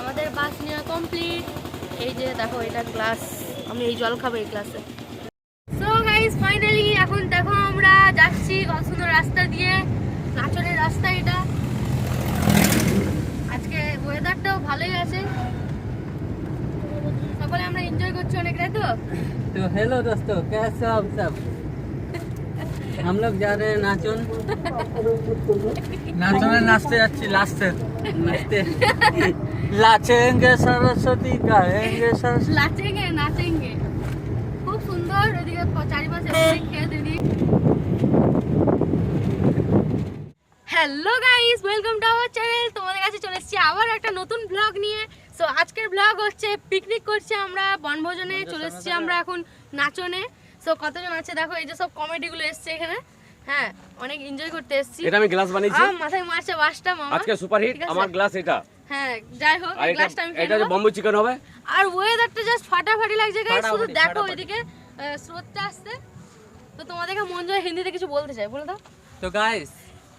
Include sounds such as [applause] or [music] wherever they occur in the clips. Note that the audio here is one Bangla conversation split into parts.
আমাদের বাস নেওয়া কমপ্লিট এই যে দেখো, এটা গ্লাস আমি এই জল খাব এই গ্লাসে সো গাইস ফাইনালি এখন দেখো আমরা যাচ্ছি কত সুন্দর রাস্তা দিয়ে। রাস্তা এটা আজকে ওয়েদারটাও ভালোই আছে সকলে আমরা এনজয় করছি অনেক তাই তো तो हेलो दोस्तों कैसे हो आप सब हम लोग जा रहे हैं नाचन नाचने नाचते যাচ্ছি লাস্টে নাচতে নাচেঙ্গে সরস্বতী গায়েঙ্গে সরস্বতী নাচেঙ্গে নাচেঙ্গে খুব সুন্দর এদিকে প- চারিপাশে খেয়ে দিদি hello guys welcome to our channel. তোমাদের কাছে চলে এসেছি আবার একটা নতুন ব্লগ নিয়ে। সো আজকের ব্লগ হচ্ছে পিকনিক করছি আমরা বনভোজনে চলে এসেছি আমরা এখন নাচনে। সো কতজন আছে? দেখো এই যে সব কমেডিগুলো এসছে এখানে। হ্যাঁ অনেক এনজয় করতে এসেছি। এটা আমি গ্লাস বানিয়েছি। আমার মাথায় মারছে বাসটা মামা। আজকে সুপার হিট আমার গ্লাস এটা। হ্যাঁ যাই হোক গ্লাসটা আমি এটা যে বম্বে চিকেন হবে। আর ওয়েদারটা জাস্ট ফাটাফাটি লাগছে গাইস শুধু দেখো এদিকে স্রোতটা আসছে। তো তোমাদেরকে মন জয় হিন্দিতে কিছু বলতে চাই বলে দাও। তো গাইস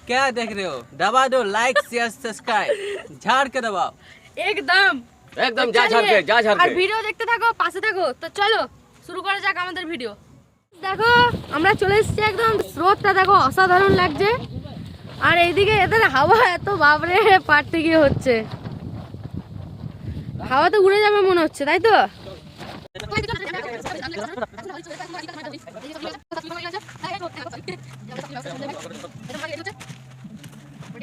क्या देख रहे हो दबा दो लाइक शेयर सब्सक्राइब झाड़ के दबाओ একদম একদম তো যা চলিয়ে। ঝাড়কে যা আর ঝাড়কে ভিডিও দেখতে থাকো পাশে থাকো তো চলো শুরু করা যাক আমাদের ভিডিও দেখো আমরা চলে এসেছি একদম স্রোতটা দেখো অসাধারণ লাগছে আর এইদিকে এদের হাওয়া এত বাবরে পার থেকে হচ্ছে হাওয়া তো উড়ে যাবে মনে হচ্ছে তাই তো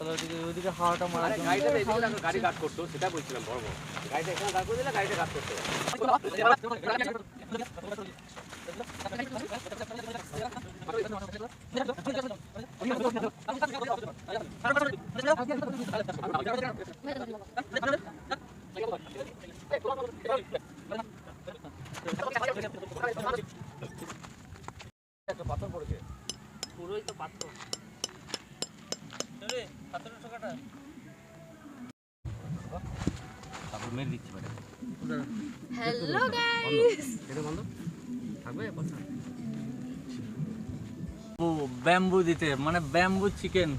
তাহলে ওইদিকে ওইদিকে হাওয়াটা মারার আরে গাড়িটা এদিকে দেখো, গাড়ি গার্ড করতো, সেটা বলছিলাম বড় বড়। গাড়িটা এখানে দাঁড় করে দিলে গাড়িটা গার্ড করতে পাথর পড়েছে। পুরোই তো পাত্র তারপর মেরে দিচ্ছি বাইরে। হ্যালো গাইস এটা বন্ধ? থাকবে? কথা? ব্যাম্বু দিতে মানে ব্যাম্বু চিকেন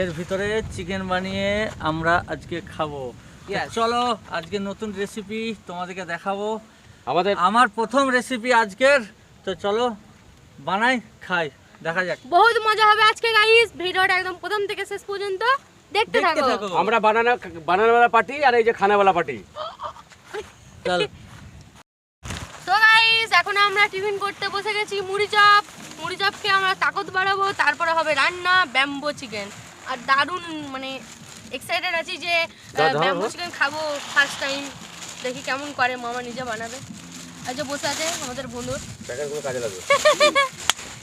এর ভিতরে চিকেন বানিয়ে আমরা আজকে খাব। চলো আজকে নতুন রেসিপি তোমাদেরকে দেখাবো। আমাদের আমার প্রথম রেসিপি আজকের। তো চলো বানাই খাই দেখা যাক। বহুত মজা হবে আজকে গাইস ভিডিওটা একদম প্রথম থেকে শেষ পর্যন্ত। দেখতে থাকো। আমরা বানানা বানানাওয়ালা পার্টি আর এই যে খানাওয়ালা পার্টি চল। তো গাইস এখন আমরা টিফিন করতে বসে গেছি মুড়ি চপ। মুড়ি চপকে আমরা তাকত বাড়াবো তারপরে হবে রান্না ব্যাম্বো চিকেন আর দারুণ মানে এক্সাইটেড আছি যে ব্যাম্বো চিকেন খাব ফার্স্ট টাইম দেখি কেমন করে মামা নিজে বানাবে। যে বসে আছে আমাদের বন্ধুর। প্যাকেটগুলো কাজে লাগবে।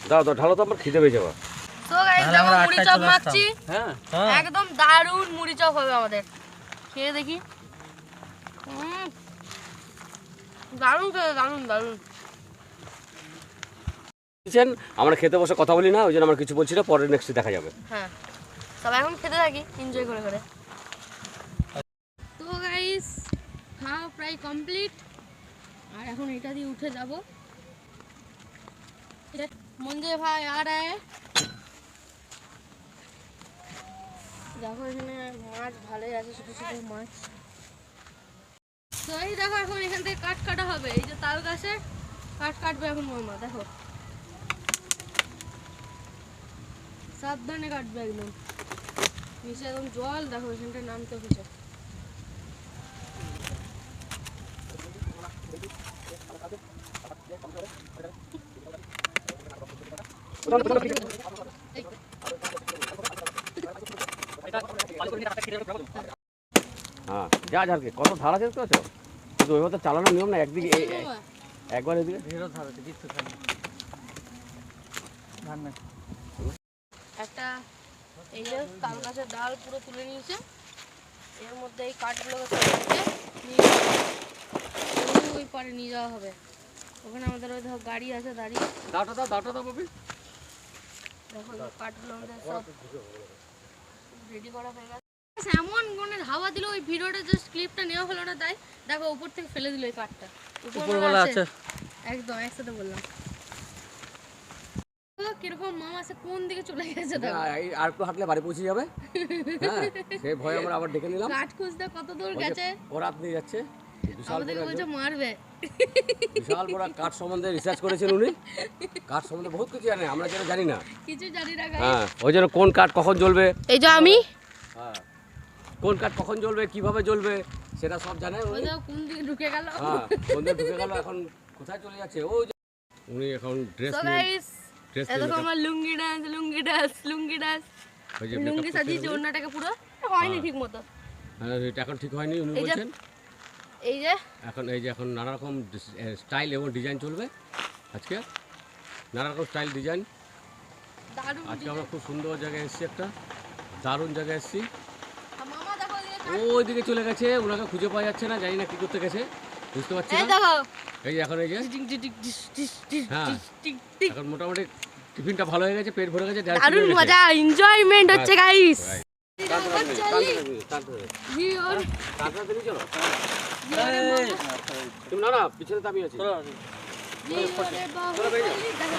দাও দাও ঢালো তো আমার খিদে পেয়ে যাবে তো গাইস দেখো আমরা মুড়ি চপ মাখছি হ্যাঁ। হ্যাঁ। একদম দারুণ মুড়ি চপ হবে আমাদের। খেয়ে দেখি। দারুণ খেতে দারুণ দারুণ। বলছেন আমরা খেতে বসে কথা বলি না ওই জন্য আমার কিছু বলছি না পরে নেক্সট দেখা যাবে। হ্যাঁ। সবাই এখন খেতে থাকি এনজয় করে করে। তো গাইস খাওয়া প্রায় কমপ্লিট আর এখন এটা দিয়ে উঠে যাব। মঞ্জে ভাই আর আয়। দেখো এখানে মাছ ভালোই আছে ছোটো ছোটো মাছ। তো এই দেখো এখন এখান থেকে কাঠ কাটা হবে, এই যে তাল গাছে কাঠ কাটবে এখন মামা দেখো। সাবধানে কাটবে একদম। নিচে একদম জল, দেখো এখানটা নামতে হচ্ছে। হ্যাঁ যা ঝাড়কে কত ধার আছে তো কিন্তু ওইভাবে তো চালানোর নিয়ম না একদিকে একবার এদিকে। ধীরে একটা এই যে গাছের ডাল পুরো তুলে নিয়েছে। এর মধ্যে এই কাঠগুলোকে নিয়ে ওই পারে নিয়ে যাওয়া হবে। ওখানে আমাদের ওই দেখো গাড়ি আছে দাঁড়িয়ে দাওটা দাও দাওটা দাও ববি। দেখো কাঠগুলো আমাদের সব রেডি করা হয়ে গেছে। এমন মানে হাওয়া দিল ওই ভিডিওটা জাস্ট ক্লিপটা নেওয়া হলো না তাই দেখো উপর থেকে ফেলে দিল এই কাঠটা উপরবেলা আছে? একদম একসাথে বললাম। কীরকম মামা আছে কোন দিকে চলে গেছে দেখো? আর একটু হাঁটলে বাড়ি পৌঁছে যাবে। হ্যাঁ সেই ভয় আমরা আবার ডেকে নিলাম। কাঠ খুঁজতে কত দূর গেছে? নিয়ে যাচ্ছে। মারবে। বিশাল বড় কাঠ সম্বন্ধে রিসার্চ করেছেন উনি। কাঠ সম্বন্ধে বহুত কিছু জানে আমরা যেটা জানি না। কিছু জানি না হ্যাঁ ওই জন্য কোন কাঠ কখন জ্বলবে। এই যে আমি? হ্যাঁ। কোন কাঠ কখন জ্বলবে কীভাবে জ্বলবে সেটা সব জানে ওই। উনি যে কোন দিকে ঢুকে গেল। হ্যাঁ বন্ধু ঢুকে গেল এখন কোথায় চলে যাচ্ছে? যে উনি এখন ড্রেস ড্রেস এরকম আমার lungi dance lungi dance lungi dance সাজিয়েছে করছে পুরো হয়নি ঠিক মতো হ্যাঁ এটা এখন ঠিক হয়নি উনি বলছেন। এই যে। এখন এই যে এখন নানা রকম স্টাইল এবং ডিজাইন চলবে আজকে। নানা রকম স্টাইল ডিজাইন আজকে আমরা খুব সুন্দর জায়গায় এসেছি একটা। দারুণ জায়গায় এসেছি। মামা দেখো এদিকে কাঠ- ওই দিকে চলে গেছে ওনাকে খুঁজে পাওয়া যাচ্ছে না জানি না কি করতে গেছে বুঝতে পারছি না এই এখন এই যে হ্যাঁ। এখন মোটামুটি টিফিনটা ভালো হয়ে গেছে পেট ভরে গেছে দারুণ। মজা এনজয়মেন্ট হচ্ছে গাইস তুমি না না পিছনে তো আমি আছি চলো। জি ওরে বাবু চলো, বেরিয়ে দেখো।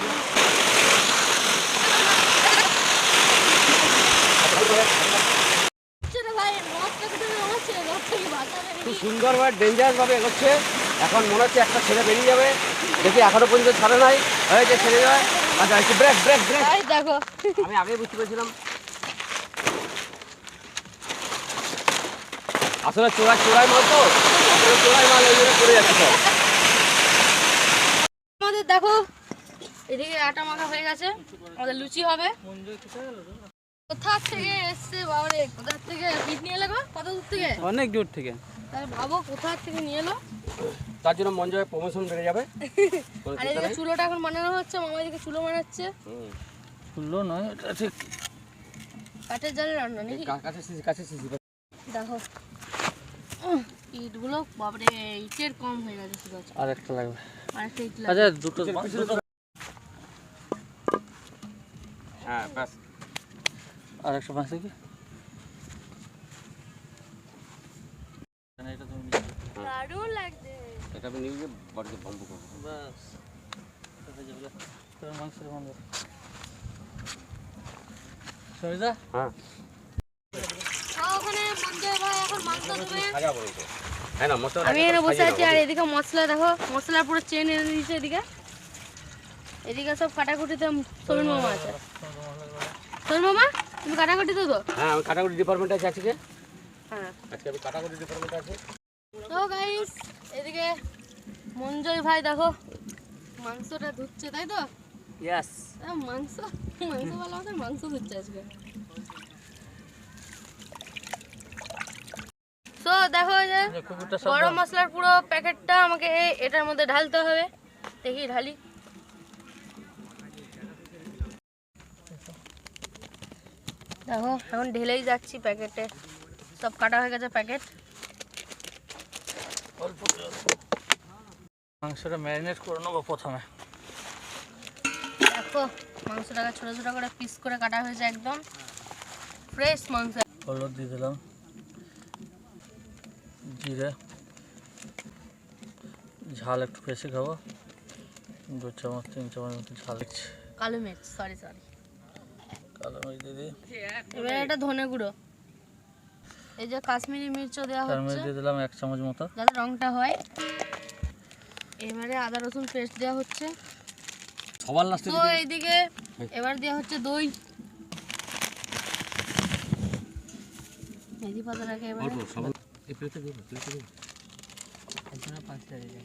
হচ্ছে রে ভাই রথটা কোথায় হচ্ছে রথটা কি বাঁচাবে খুব সুন্দরভাবে ডেঞ্জারাস ভাবে এগোচ্ছে। এখন মনে হচ্ছে একটা ছেলে বেরিয়ে যাবে। দেখি এখনও পর্যন্ত ছাড়ে নাই। হয়েছে ছেড়ে যায় আচ্ছা একটু ব্রেক ব্রেক ব্রেক এই দেখো। আমি আগে বুঝতে পেরেছিলাম। আসলে চোরাই চোরাই মাল তো। আসলে চোরাই মাল ওই জন্য পড়ে যাচ্ছে আমাদের দেখো এদিকে আটা মাখা হয়ে গেছে। আমাদের লুচি হবে? কোথা থেকে এসছে বাবারে? কোথা থেকে? পিঠ নিয়ে গো? কত দূর থেকে? অনেক দূর থেকে। তাই ভাবো কোথা থেকে নিয়ে এলো? তার জন্য মঞ্জয়ের প্রমোশন বেড়ে যাবে। [laughs] আর এদিকে চুলোটা এখন বানানো হচ্ছে মামা এদিকে চুলো বানাচ্ছে। খুললো নয় এটা ঠিক। কাঠের জালে রান্না নাকি? কাছে সিসি কাছে সিসি। দেখো। ইটগুলো বাবারে ইটের কম হয়ে গেছে শুধু আর একটা লাগবে। আর একটা ইট আচ্ছা লাগবে পিছনে দুটো হ্যাঁ ব্যাস। আর একটা পাশে কি না, এটা তুমি নিয়ে যাও। দারুণ লাগছে এটা আমি নিয়ে গিয়ে বাড়িতে বম্ব করব। তোর মাংসের সরিদা হ্যাঁ। হ্যাঁ আমি এখানে বসে আছি আর এদিকে মশলা দেখো মশলা পুরো চেন এনে দিয়েছে এদিকে। এদিকে সব কাটাকুটিতে সবিন মামা আছে। সবিন মামা তুমি কাটাকুটি দেবো হ্যাঁ আমি কাটাকুটি ডিপার্টমেন্টে আছি আজকে। হ্যাঁ। আজকে আমি কাটাকুটি ডিপার্টমেন্টে আছি। তো গাইস এদিকে মঞ্জয় ভাই দেখো মাংসটা ধুচ্ছে তাই তো? ইয়েস মাংস মাংস ভালো আমাদের মাংস ধুচ্ছে আজকে। তো দেখো যে গরম মশলার পুরো প্যাকেটটা আমাকে এটার মধ্যে ঢালতে হবে। দেখি ঢালি। দেখো এখন ঢেলেই যাচ্ছি প্যাকেটে। সব কাটা হয়ে গেছে প্যাকেট। অল্প মাংসটা ম্যারিনেট করে নেব প্রথমে। দেখো মাংসটাকে ছোটো ছোটো করে পিস করে কাটা হয়েছে একদম। ফ্রেশ মাংস। হলুদ দিয়ে দিলাম। জিরে। ঝাল একটু বেশি খাব। দু চামচ তিন চামচ মতো ঝাল কালো মির্চ সরি সরি কালো মরিচ দিয়ে দিই। এবারে এটা ধনে গুঁড়ো। এই যে কাশ্মীরি মির্চও দেওয়া তার মধ্যে হচ্ছে। দিয়ে দিলাম এক চামচ মতো। যাতে রংটা হয়। এবারে আদা রসুন পেস্ট দেওয়া হচ্ছে। সবার লাস্টে তো এইদিকে এবার দেওয়া হচ্ছে দই। মেথি পাতাটাকে এবারে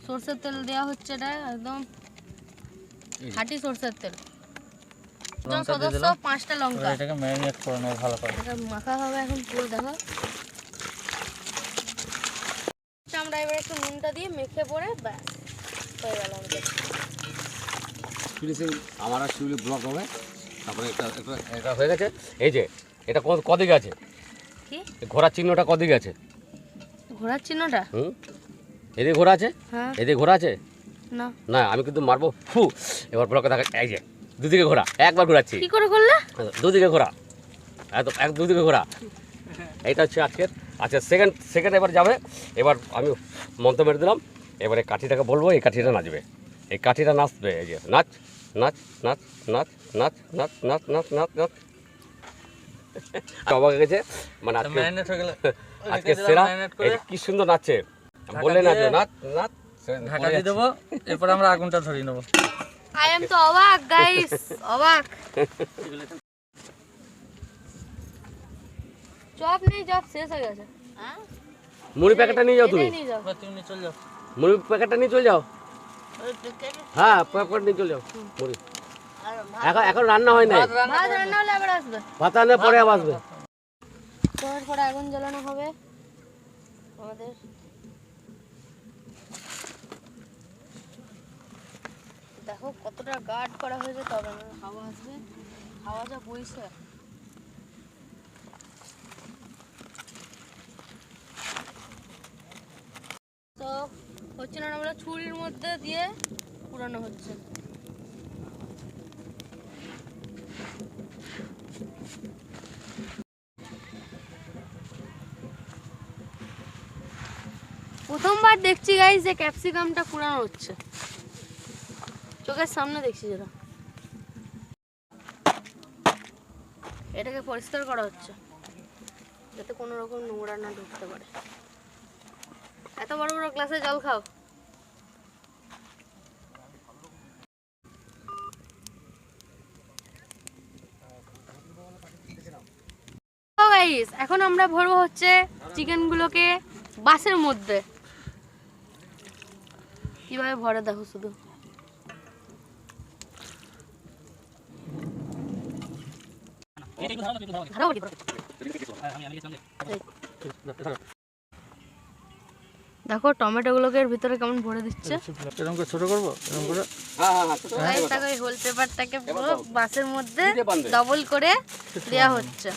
সর্ষের তেল দেওয়া হচ্ছে এটা একদম। খাঁটি সর্ষের তেল। সদস্য পাঁচটা লঙ্কা। এটাকে ম্যারিনেট করে নেব ভালো করে। এটা মাখা হবে এখন পুরো দেখো আমরা এবার একটু নুনটা দিয়ে মেখে পরে ব্যাস হয়ে গেল আমাদের। আমার আর শিউলি ব্লক হবে। তারপরে এটা এটা এটা হয়ে গেছে। এই যে এটা কদিকে আছে? কি? ঘোড়ার চিহ্নটা কদিকে আছে? ঘোড়ার চিহ্নটা? হুম? এদিকে ঘোড়া আছে? হ্যাঁ। এদিকে ঘোড়া আছে? না। না আমি কিন্তু মারবো। ফু এবার ব্লকে এই যে দুদিকে ঘোড়া একবার ঘোরাচ্ছি। কি করে করলে? দুদিকে ঘোরা এত এক দুদিকে ঘোরা এইটা হচ্ছে আজকের আচ্ছা সেকেন্ড সেকেন্ড এবার যাবে। এবার আমি মন্ত্র মেরে দিলাম। এবারে কাঠিটাকে বলব এই কাঠিটা নাচবে। এই কাঠিটা নাচবে এই যে নাচ নাচ নাচ নাচ নাচ নাচ নাচ নাচ নাচ নাচ। অবাক গেছে। মানে আজকে সেরা। কি সুন্দর নাচছে। বললে নাচ নাচ। ঢাকা দিয়ে দেবো। এরপর আমরা আগুনটা ধরিয়ে নেব। আই এম তো অবাক গাইস অবাক। [laughs] চপ নেই চপ শেষ হয়ে গেছে। যাচ্ছে। মুড়ি প্যাকেটটা নিয়ে যাও তুমি। নিয়ে যাও। মুড়ি প্যাকেটটা নিয়ে চলে যাও। হ্যাঁ প্যাকেট নিয়ে চলে যাও মুড়ি। এখন এখন রান্না হয় নাই। ভাত রান্না হলে আবার আসবে। ভাত রান্না পরে আবার আসবে। তোমার পরে আগুন জ্বালানো হবে। আমাদের দেখো কতটা গার্ড করা হয়েছে তবে হাওয়া আসবে। হাওয়া যা বইছে। তো হচ্ছে না, আমরা ছুরির মধ্যে দিয়ে পুরানো হচ্ছে। প্রথমবার দেখছি গাইজ যে ক্যাপসিকামটা পুরানো হচ্ছে। চোখের সামনে দেখছি যেটা। এটাকে পরিষ্কার করা হচ্ছে, যাতে কোনো রকম নোংরা না ঢুকতে পারে। এত বড় বড় গ্লাসে জল খাও। গাইস এখন আমরা ভরবো হচ্ছে চিকেনগুলোকে বাসের মধ্যে। কীভাবে ভরে দেখো শুধু। দেখো টমেটো গুলোকে এর ভিতরে কেমন ভরে দিচ্ছে। এরকম করে ছোট করব? এরকম করে? হ্যাঁ হ্যাঁ হ্যাঁ এই হোল পেপারটাকে পুরো বাসের মধ্যে ডবল করে দেয়া হচ্ছে।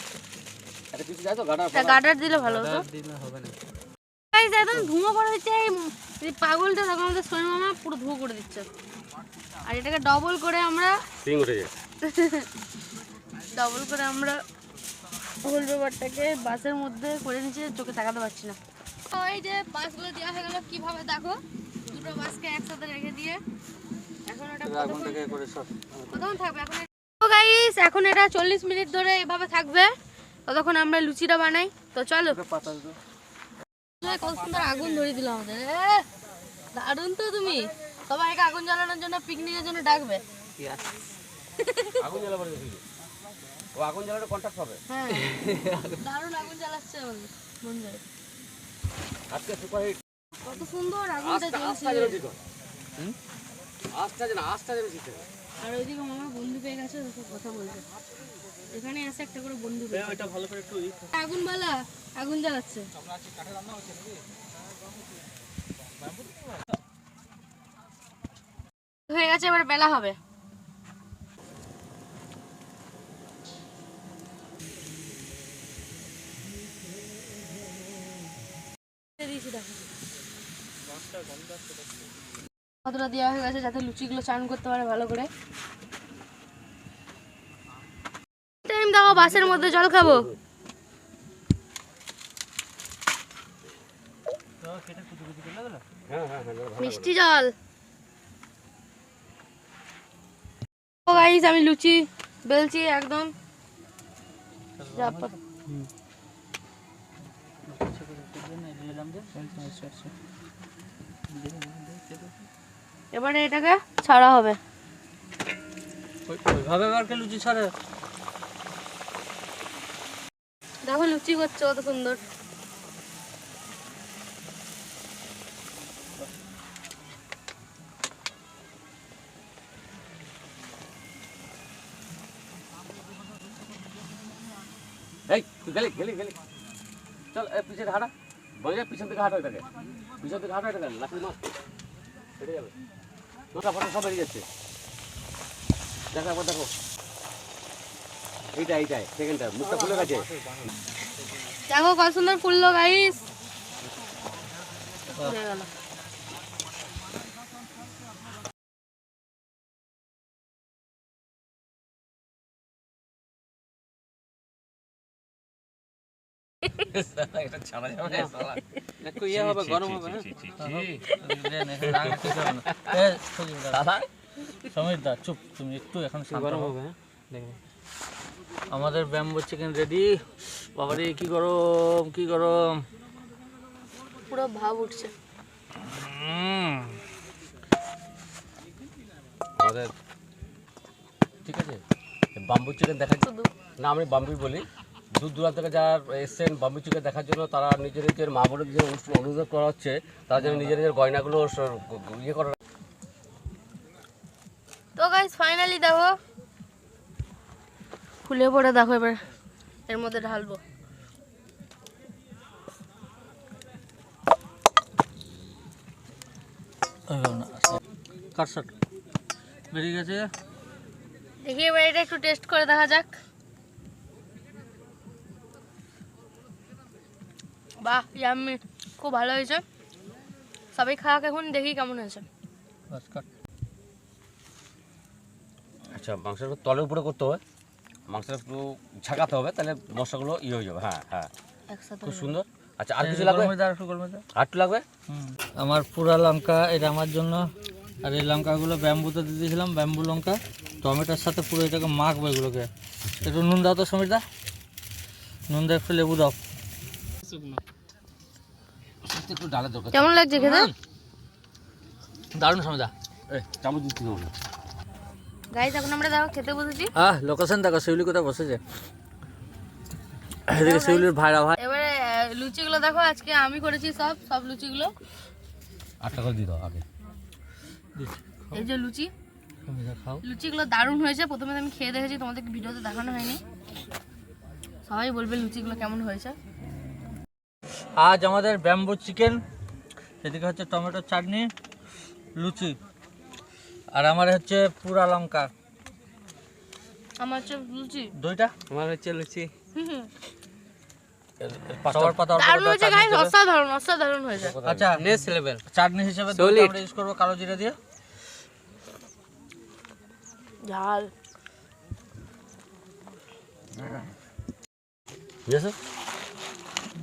এটা কিছু যায় তো গাডার তা গার্ডার দিলে ভালো হতো। একদম ধুঁয়ো করে দিচ্ছে এই পাগলটা দেখো আমাদের সোহেল মামা পুরো ধুঁয়ো করে দিচ্ছে। আর এটাকে ডবল করে আমরা ডবল [laughs] করে আমরা হোল পেপারটাকে বাসের মধ্যে করে চোখে তাকাতে পারছি না। তো এই যে বাসগুলো দেওয়া হয়ে গেল কীভাবে দেখো? দুটো বাসকে একসাথে রেখে দিয়ে। এখন এটা কতক্ষণ- থাকবে? এখন তো গাইস এখন এটা চল্লিশ মিনিট ধরে এভাবে থাকবে। ততক্ষণ আমরা লুচিটা বানাই। তো চলো। কত সুন্দর আগুন ধরিয়ে দিল আমাদের। এ, দারুণ তো তুমি। সবাইকে আগুন জ্বালানোর জন্য পিকনিকের জন্য ডাকবে। আগুন জ্বালাবার ও আগুন জ্বালানোর কন্ট্যাক্ট হবে। হ্যাঁ। দারুণ আগুন জ্বালাচ্ছে আমাদের। বন্ধুরা আজকে সুপারহিট কত সুন্দর আগুনটা আস্তে জ্বলছে। দিত আস্তে যেন আস্তে যেন আর ওইদিকে মামা বন্ধু পেয়ে গেছে ওসব কথা বলছে। এখানে আছে একটা করে বন্ধু পেয়ে ওইটা ভালো করে একটু আগুন বালা আগুন জ্বালাচ্ছে। হয়ে গেছে এবার বেলা হবে। দেখো। কতটা দেওয়া হয়ে গেছে যাতে লুচিগুলো চান করতে পারে ভালো করে। টাইম দেখো বাসের মধ্যে জল খাব। মিষ্টি জল। গাইস আমি লুচি বেলছি একদম যা পা- এবারে এটাকে ছাড়া হবে। ওইভাবে আর কে লুচি ছাড়ে? দেখো লুচি করছে কত সুন্দর। এই গেলি গেলি গেলি। চল এ পিছনে হাঁটা। বলে পিছন থেকে হাঁটা থাকে পিছন থেকে হাঁটা এটা থাকে মাছ কেটে যাবে। নোটা ফটো সব বেরিয়ে যাচ্ছে। দেখো একবার দেখো। এইটা এইটাই সেকেন্ডটা মুখটা ফুলে গেছে। দেখো কত সুন্দর ফুললো গাইস উড়ে গেল। এটা ছাড়া যাবে ইয়ে হবে গরম হবে। সমীর দা চুপ তুমি একটু এখন গরম হবে আমাদের ব্যাম্বো চিকেন রেডি। বাবারে কি গরম কি গরম। পুরো ভাব উঠছে। আমাদের ঠিক আছে? বাম্বু চিকেন দেখা শুধু। না আমি বাম্বুই বলি। দূর দূরান্ত থেকে যারা এসছেন বাম্বু চিকেন দেখার জন্য তারা নিজের নিজের মা বোনের যে অনুরোধ করা হচ্ছে তারা যেন নিজের নিজের গয়নাগুলো ইয়ে করা তো গাইস ফাইনালি দেখো। খুলে পড়ে দেখো এবার এর মধ্যে ঢালবো। বেরিয়ে গেছে। দেখি এবার এটা একটু টেস্ট করে দেখা যাক। বাহ ইয়াম্মি খুব ভালো হয়েছে। সবাই খাক এখন দেখি কেমন হয়েছে। আচ্ছা একটু তলের উপরে করতে হবে। মাংসটা একটু ঝাঁকাতে হবে তাহলে মশলাগুলো ইয়ে হয়ে যাবে। হ্যাঁ হ্যাঁ। খুব সুন্দর। আচ্ছা আর কিছু লাগবে। আর একটু লাগবে? আমার পুরা লঙ্কা এটা আমার জন্য। আর এই লঙ্কাগুলো ব্যাম্বুতে দিয়ে দিয়েছিলাম ব্যাম্বু লঙ্কা। টমেটোর সাথে পুরো এটাকে মাখবো এগুলোকে। একটু নুন দাও তো সমীর দা। নুন দাও একটু লেবু দাও। একটু ডালের দরকার কেমন লাগছে খেতে? দারুণ সমীর দা এই চামচ হবে না গাইস এখন আমরা দেখো খেতে বসেছি। আহ লোকেশন দেখো শিউলি কোথায় বসেছে। এদিকে শিউলির ভাইরা ভাই। এবারে লুচিগুলো দেখো আজকে আমি করেছি সব সব লুচিগুলো। আটটা করে দিয়ে দাও আগে। এই যে লুচি। লুচিগুলো দারুণ হয়েছে। প্রথমে তো আমি খেয়ে দেখেছি তোমাদের ভিডিওতে দেখানো হয়নি। সবাই বলবে লুচিগুলো কেমন হয়েছে। আজ আমাদের ব্যাম্বু চিকেন এদিকে হচ্ছে টমেটো চাটনি লুচি আর আমার হচ্ছে পুরা লঙ্কা। আমার হচ্ছে লুচি। দুইটা? হচ্ছে লুচি। চাটনি আচ্ছা নেক্সট লেভেল হিসেবে আমরা ইউজ করব কালো জিরা দিয়ে। ঝাল।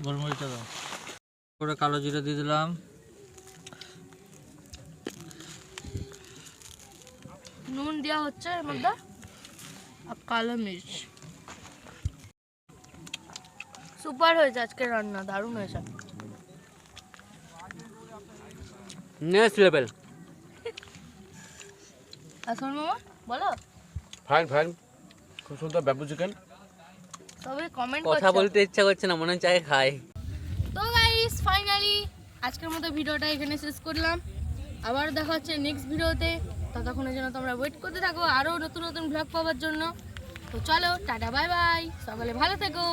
গোলমরিচটা দাও। করে কালো জিরা দিয়ে দিলাম। নুন দেওয়া হচ্ছে এর মধ্যে আর কালো মির্চ। সুপার হয়েছে আজকের রান্না দারুণ হয়েছে। নেক্সট লেভেল আসল মামা বলো। ফাইন ফাইন খুব সুন্দর ব্যাম্বু চিকেন সবাই কমেন্ট কথা বলতে ইচ্ছা করছে না মনে আগে খাই তো গাইস ফাইনালি আজকের মতো ভিডিওটা এখানে শেষ করলাম। আবার দেখা হচ্ছে নেক্সট ভিডিওতে। ততক্ষণের জন্য তোমরা ওয়েট করতে থাকো আরও নতুন নতুন ব্লগ পাওয়ার জন্য। তো চলো টাটা বাই বাই সকালে ভালো থেকো।